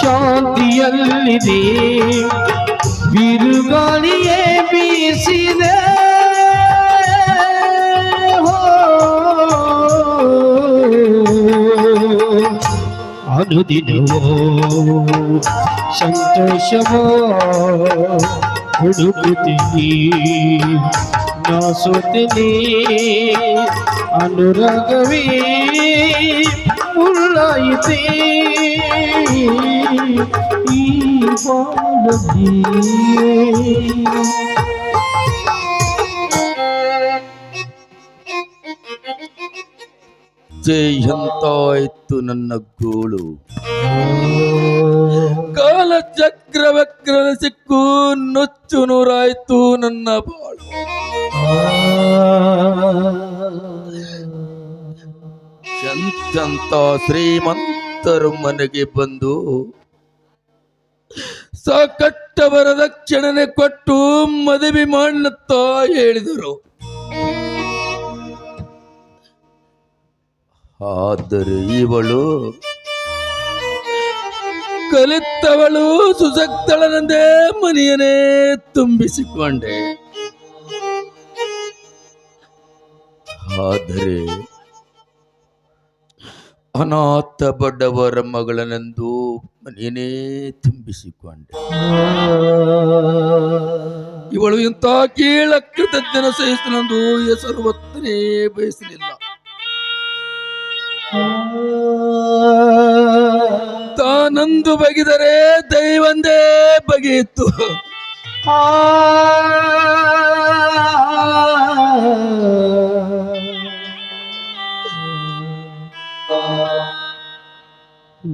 ಶಾಂತಿಯಲ್ಲಿದೆ ಬಿರುಗಾಳಿಯೇ ಬೀಸಿದೆ ಹೋ. ಅನುದಿನವೋ ಸಂತೋಷವೋ ಹುಡುಕುತ್ತೀನಿ ನಾ ಸೋತಿನಿ ಅನುರಾಗವೇ ಮುಳ್ಳಾಯಿತೆ ಬಾಳಲ್ಲಿ ಎಂತಾಯ್ತು ನನ್ನ ಗೋಳು. ಕಾಲ ಚಕ್ರ ವಕ್ರದ ಸಿಕ್ಕು ನೊಚ್ಚು ನೂರಾಯ್ತು ನನ್ನ ಬಾಳು. ಎಂತೆಂತ ಶ್ರೀಮಂತರು ಮನೆಗೆ ಬಂದು ಸಾಕಟ್ಟವರ ವರದಕ್ಷಿಣನೆ ಕೊಟ್ಟು ಮದುವೆ ಮಾಡತ್ತ ಹೇಳಿದರು. ಆದರೆ ಇವಳು ಕಲಿತವಳು ಸುಸಕ್ತಳನಂದೇ ಮನೆಯನೇ ತುಂಬಿಸಿಕೊಂಡೆ. ಆದರೆ ಅನಾಥ ಬಡವರ ಮಗಳನೆಂದು ಮನೆಯೇ ತುಂಬಿಸಿಕೊಂಡೆ. ಇವಳು ಇಂಥ ಕೀಳ ಕೃತಜ್ಞನ ಹೆಸರು ಒತ್ತನೇ ಬಯಸಲಿಲ್ಲ. ತಾನಂದು ಬಗೆದರೆ ದೈವಂದೇ ಬಗೆಯಿತ್ತು.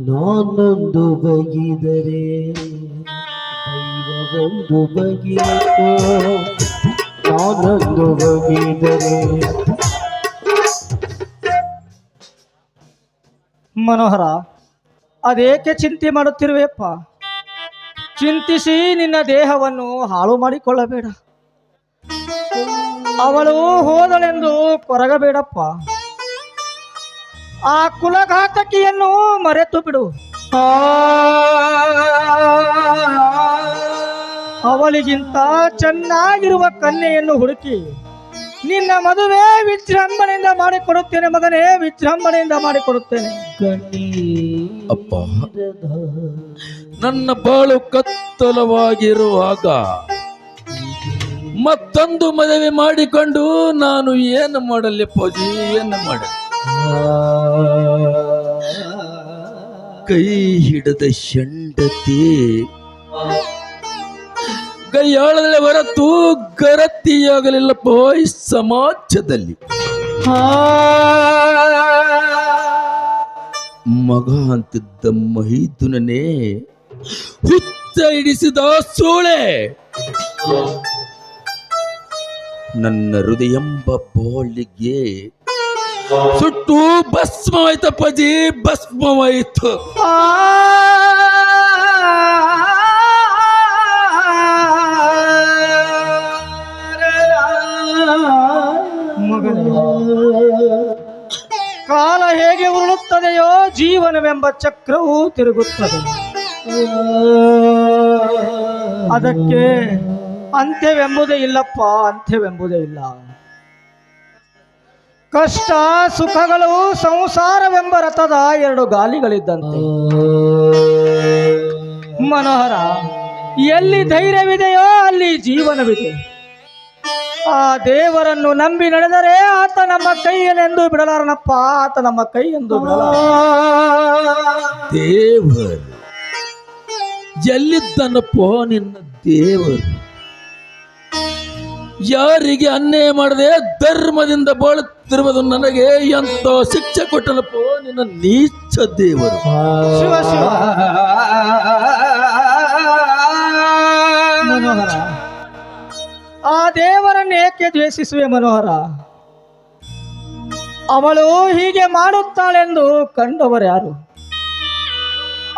ನಾನೊಂದು ಬಗಿದರೆ, ದೈವವೊಂದು ಬಗೆಯಿತು. ನಾನೊಂದು ಬಗಿದರೆ. ಮನೋಹರ, ಅದೇಕೆ ಚಿಂತೆ ಮಾಡುತ್ತಿರುವೆಯಪ್ಪ? ಚಿಂತಿಸಿ ನಿನ್ನ ದೇಹವನ್ನು ಹಾಳು ಮಾಡಿಕೊಳ್ಳಬೇಡ. ಅವಳು ಹೋದಳೆಂದು ಕೊರಗಬೇಡಪ್ಪ. ಆ ಕುಲಘಾತಕಿಯನ್ನು ಮರೆತು ಬಿಡು. ಅವಳಿಗಿಂತ ಚೆನ್ನಾಗಿರುವ ಕನ್ಯೆಯನ್ನು ಹುಡುಕಿ ನಿನ್ನ ಮದುವೆ ವಿಜೃಂಭಣೆಯಿಂದ ಮಾಡಿಕೊಡುತ್ತೇನೆ ಮಗನೇ ವಿಜೃಂಭಣೆಯಿಂದ ಮಾಡಿಕೊಡುತ್ತೇನೆ. ಅಪ್ಪ. ನನ್ನ ಬಾಳು ಕತ್ತಲವಾಗಿರುವಾಗ ಮತ್ತೊಂದು ಮದುವೆ ಮಾಡಿಕೊಂಡು ನಾನು ಏನು ಮಾಡಲಿ ಪೂಜಿ ಏನು ಮಾಡ ಕೈ ಹಿಡದ ಶಂಡತಿ ಕೈಯಾಳದಲ್ಲಿ ಹೊರತು ಗರತಿಯಾಗಲಿಲ್ಲ ಪೋಯ್ ಸಮಾಜದಲ್ಲಿ. ಮಗ ಅಂತಿದ್ದ ಮಹಿದುನೇ ಹುಚ್ಚ ಹಿಡಿಸಿದ ಸೂಳೆ. ನನ್ನ ಹೃದಯಂಬ ಬೋಳಿಗೆ ಸುಟ್ಟು ಭಸ್ಮವಾಯ್ತಪ್ಪಾಜಿ ಭಸ್ಮವಾಯಿತು. ಕಾಲ ಹೇಗೆ ಉರುಳುತ್ತದೆಯೋ ಜೀವನವೆಂಬ ಚಕ್ರವು ತಿರುಗುತ್ತದೆ. ಅದಕ್ಕೆ ಅಂತ್ಯವೆಂಬುದೇ ಇಲ್ಲಪ್ಪ ಅಂತ್ಯವೆಂಬುದೇ ಇಲ್ಲ. ಕಷ್ಟ, ಸುಖಗಳು ಸಂಸಾರವೆಂಬ ರಥದ ಎರಡು ಗಾಲಿಗಳಿದ್ದಂತೆ. ಮನೋಹರ, ಎಲ್ಲಿ ಧೈರ್ಯವಿದೆಯೋ ಅಲ್ಲಿ ಜೀವನವಿದೆ. ಆ ದೇವರನ್ನು ನಂಬಿ ನಡೆದರೆ ಆತ ನಮ್ಮ ಕೈಯನೆಂದು ಬಿಡಲಾರನಪ್ಪ, ಆತ ನಮ್ಮ ಕೈ ಎಂದು ಬಿಡಲಾರ ದೇವರು, ಎಲ್ಲಿದ್ದನಪ್ಪೋ ನಿನ್ನ ದೇವರು. ಯಾರಿಗೆ ಅನ್ಯಾಯ ಮಾಡದೆ ಧರ್ಮದಿಂದ ಬಾಳುತ್ತಿರುವುದು ನನಗೆ ಎಂತ ಶಿಕ್ಷೆ ಕೊಟ್ಟನಪ್ಪ, ನಿನ್ನ ನೀಚ ದೇವರು. ಆ ದೇವರನ್ನು ಏಕೆ ದ್ವೇಷಿಸುವೆ ಮನೋಹರ? ಅವಳು ಹೀಗೆ ಮಾಡುತ್ತಾಳೆಂದು ಕಂಡವರ್ಯಾರು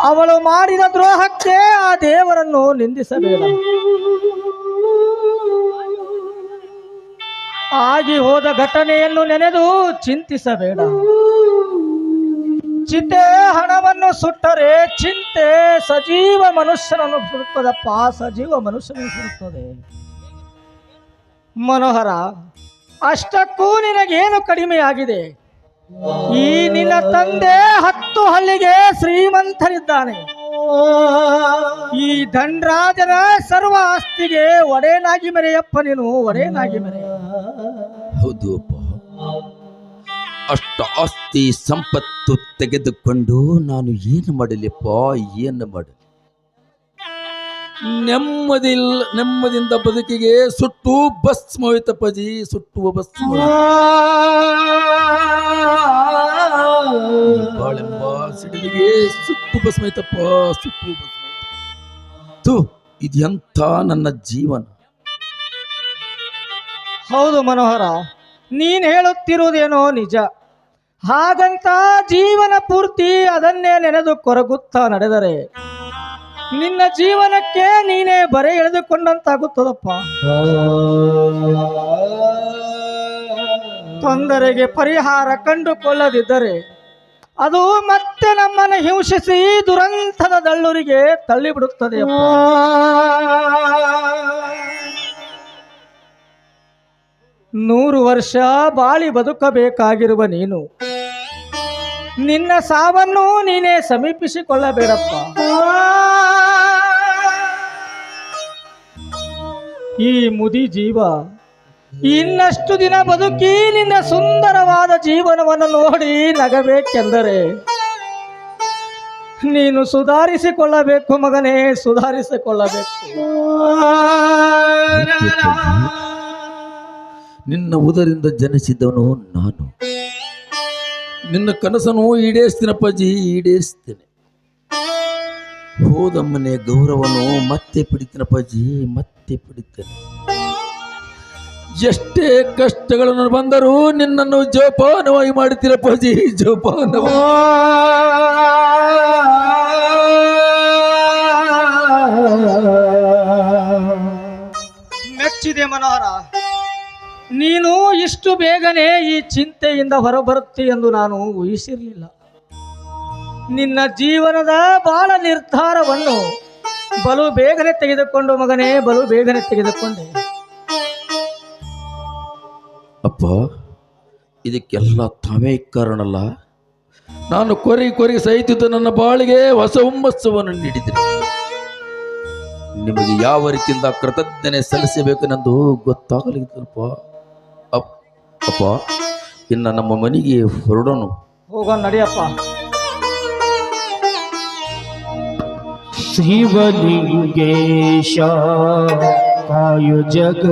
ಅವಳು ಮಾಡಿದ ದ್ರೋಹಕ್ಕೆ ಆ ದೇವರನ್ನು ನಿಂದಿಸಬೇಡ. ಆಗಿ ಹೋದ ಘಟನೆಯನ್ನು ನೆನೆದು ಚಿಂತಿಸಬೇಡ. ಚಿತೆ ಹಣವನ್ನು ಸುಟ್ಟರೆ ಚಿಂತೆ ಸಜೀವ ಮನುಷ್ಯನನ್ನು ಸುಡುತ್ತದಪ್ಪ ಸಜೀವ ಮನುಷ್ಯನನ್ನು ಸುಡುತ್ತದೆ. ಮನೋಹರ, ಅಷ್ಟಕ್ಕೂ ನಿನಗೇನು ಕಡಿಮೆಯಾಗಿದೆ? ಈ ನಿನ್ನ ತಂದೆ ಹತ್ತು ಹಳ್ಳಿಗೆ ಶ್ರೀಮಂತರಿದ್ದಾನೆ. ಈ ಧನ್ರಾಜನ ಸರ್ವ ಆಸ್ತಿಗೆ ಒಡೆಯನಾಗಿ ಮೆರೆಯಪ್ಪ ನೀನು, ಒಡೆಯನಾಗಿ ಮೆರೆ ಹೌದು ಅಪ್ಪ ಅಷ್ಟ ಆಸ್ತಿ ಸಂಪತ್ತು ತೆಗೆದುಕೊಂಡು ನಾನು ಏನು ಮಾಡಲಿಪ್ಪ, ಏನು ಮಾಡಲಿ? ನೆಮ್ಮದಿ ನೆಮ್ಮದಿಯಿಂದ ಬದುಕಿಗೆ ಸುಟ್ಟು ಬಸ್ ಪಜಿ ಸುಟ್ಟುವ ಬಸ್ ಬಾಳೆಂಬ ಸಿಡಿಲಿಗೆ ಸುಟ್ಟು ಬಸ್ ಮೋಯ್ತಪ್ಪ ಸುಟ್ಟು ಬಸ್ ತು ಇದೆಂಥ ನನ್ನ ಜೀವನ. ಹೌದು ಮನೋಹರ. ನೀನ್ ಹೇಳುತ್ತಿರುವುದೇನೋ ನಿಜ. ಹಾಗಂತ ಜೀವನ ಪೂರ್ತಿ ಅದನ್ನೇ ನೆನೆದು ಕೊರಗುತ್ತಾ ನಡೆದರೆ, ನಿನ್ನ ಜೀವನಕ್ಕೆ ನೀನೇ ಬರೆ ಎಳೆದುಕೊಂಡಂತಾಗುತ್ತದಪ್ಪ. ತೊಂದರೆಗೆ ಪರಿಹಾರ ಕಂಡುಕೊಳ್ಳದಿದ್ದರೆ, ಅದು ಮತ್ತೆ ನಮ್ಮನ್ನು ಹಿಂಸಿಸಿ ದುರಂತದ ದಳ್ಳೂರಿಗೆ ತಳ್ಳಿಬಿಡುತ್ತದೆ ನೂರು ವರ್ಷ ಬಾಳಿ ಬದುಕಬೇಕಾಗಿರುವ ನೀನು. ನಿನ್ನ ಸಾವನ್ನು ನೀನೇ ಸಮೀಪಿಸಿಕೊಳ್ಳಬೇಡಪ್ಪ. ಈ ಮುದಿ ಜೀವ ಇನ್ನಷ್ಟು ದಿನ ಬದುಕಿ ನಿನ್ನ ಸುಂದರವಾದ ಜೀವನವನ್ನು ನೋಡಿ ನಗಬೇಕೆಂದರೆ ನೀನು ಸುಧಾರಿಸಿಕೊಳ್ಳಬೇಕು ಮಗನೇ, ಸುಧಾರಿಸಿಕೊಳ್ಳಬೇಕು. ನಿನ್ನ ಉದರಿಂದ ಜನಿಸಿದವನು ನಾನು. ನಿನ್ನ ಕನಸನ್ನು ಈಡೇರಿಸ್ತೀನಪ್ಪಾಜಿ ಈಡೇರಿಸ್ತೇನೆ. ಹೋದಮ್ಮನೆ ಮನೆ ಗೌರವನು ಮತ್ತೆ ಪಡಿತೀನಪ್ಪಾಜಿ ಮತ್ತೆ ಪಡಿತೇನೆ. ಎಷ್ಟೇ ಕಷ್ಟಗಳನ್ನು ಬಂದರೂ ನಿನ್ನನ್ನು ಜೋಪಾನವಾಗಿ ಮಾಡ್ತೀರಪ್ಪಾಜಿ ಜೋಪಾನವ ಮೆಚ್ಚಿದೆ ಮನೋಹರ. ನೀನು ಇಷ್ಟು ಬೇಗನೆ ಈ ಚಿಂತೆಯಿಂದ ಹೊರಬರುತ್ತಿ ಎಂದು ನಾನು ಊಹಿಸಿರಲಿಲ್ಲ. ನಿನ್ನ ಜೀವನದ ಬಾಳ ನಿರ್ಧಾರವನ್ನು ಬಲು ಬೇಗನೆ ತೆಗೆದುಕೊಂಡು ಮಗನೇ, ಬಲು ಬೇಗನೆ ತೆಗೆದುಕೊಂಡೆ. ಅಪ್ಪ, ಇದಕ್ಕೆಲ್ಲ ತಾವೇ ಕಾರಣಲ್ಲ. ನಾನು ಕೊರಿ ಕೊರಿ ಸಹಿತಿದ್ದ ನನ್ನ ಬಾಳಿಗೆ ಹೊಸ ಹುಮ್ಮಸ್ಸವನ್ನು ನೀಡಿದ್ರು ನಿಮಗೆ ಯಾವ ರೀತಿಯಿಂದ ಕೃತಜ್ಞನೆ ಸಲ್ಲಿಸಬೇಕೆಂದು ಗೊತ್ತಾಗಲಿದ್ದಪ್ಪ ಅಪ್ ಅಪ್ಪ ಇನ್ನು ನಮ್ಮ ಮನೆಗೆ ಹೊರಡೋನು. ಹೋಗೋ ನಡಿಯಪ್ಪ. ಶಿವಲಿಂಗೇಶ ಕಾಯು ಜಗ